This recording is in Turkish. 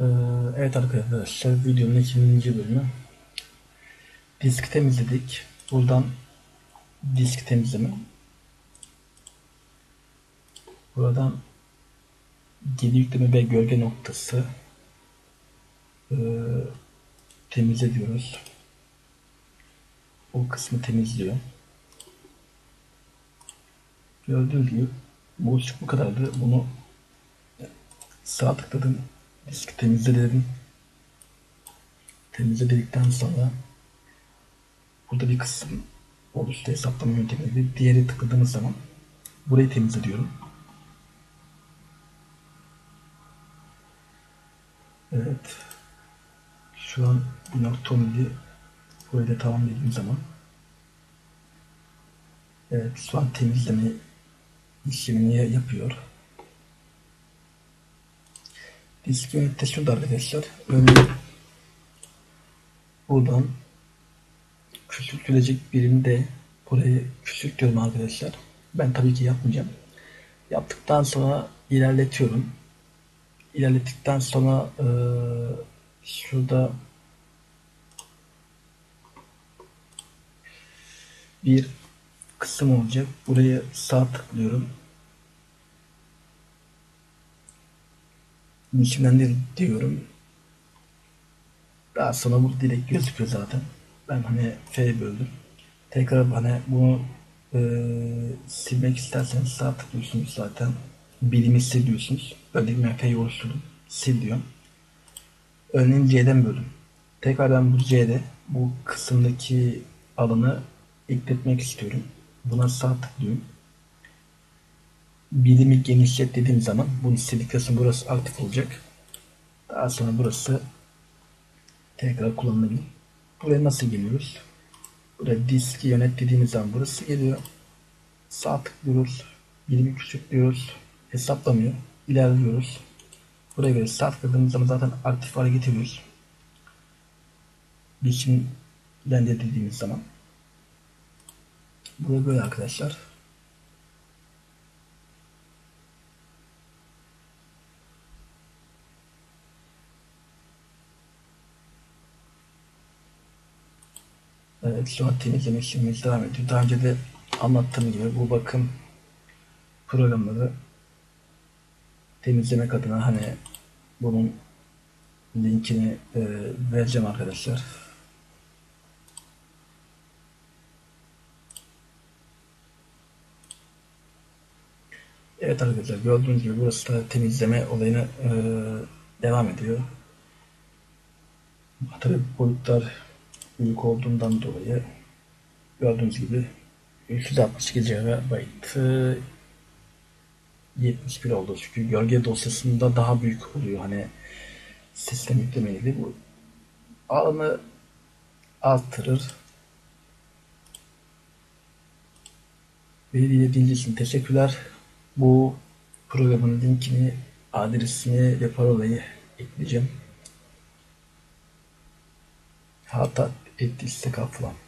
Ee, evet arkadaşlar videonun ikinci bölümü. Disk temizledik. Buradan disk temizleme. Buradan geri yükleme ve gölge noktası ee, temizle diyoruz. O kısmı temizliyor. Gördüğünüz gibi boşluk bu kadardı. Bunu sağ tıkladım. Diski temizle dedim. Temizle dedikten sonra burada bir kısım oluştu hesaplama yöntemiydi. Diğeri tıkladığımız zaman burayı temizle diyorum. Evet. Şu an 1.17 burayı da tamam dediğim zaman Evet şu an temizleme işlemini yapıyor. Disk yönette şurada arkadaşlar. Örneğin buradan küçültülecek birinde burayı küçültüyorum arkadaşlar. Ben tabii ki yapmayacağım. Yaptıktan sonra ilerletiyorum. İlerlettikten sonra e, şurada bir kısım olacak. Buraya sağ tıklıyorum. Biçimlendir diyorum. Daha sonra bu direkt gözüküyor zaten. Ben hani F böldüm. Tekrar hani bunu e, silmek isterseniz sağ tıklıyorsunuz zaten. Bilimi sil diyorsunuz. Örneğin ben F'yi oluşturdum. Sil diyorum. Örneğin C'den böldüm. Tekrardan bu C'de bu kısımdaki alanı ekletmek istiyorum. Buna sağ tıklıyorum. Bilimi genişlet dediğim zaman bunu sonra burası aktif olacak. Daha sonra burası tekrar kullanılabilir. Buraya nasıl geliyoruz? Buraya diski yönet dediğimiz zaman burası geliyor. Sağ tıklıyoruz. Bilimi küçültüyoruz. Hesaplamıyor. İlerliyoruz. Buraya göre sağ tıkladığımız zaman zaten aktif hale getiriyoruz. Biçimden de dediğimiz zaman. Buraya böyle arkadaşlar. Evet an temizleme işlemimiz devam ediyor. Daha önce de anlattığım gibi bu bakım programları temizlemek adına hani bunun linkini e, vereceğim arkadaşlar. Evet arkadaşlar gördüğünüz gibi burası da temizleme olayına e, devam ediyor. Tabii boyutlar olduğundan dolayı gördüğünüz gibi 362 GB 71 oldu. Çünkü gölge dosyasında daha büyük oluyor. Hani sistem yüklemeliydi bu alanı artırır Beni dinlediğiniz için teşekkürler. Bu programın linkini, adresini ve parolayı ekleyeceğim. Ettiyse affola.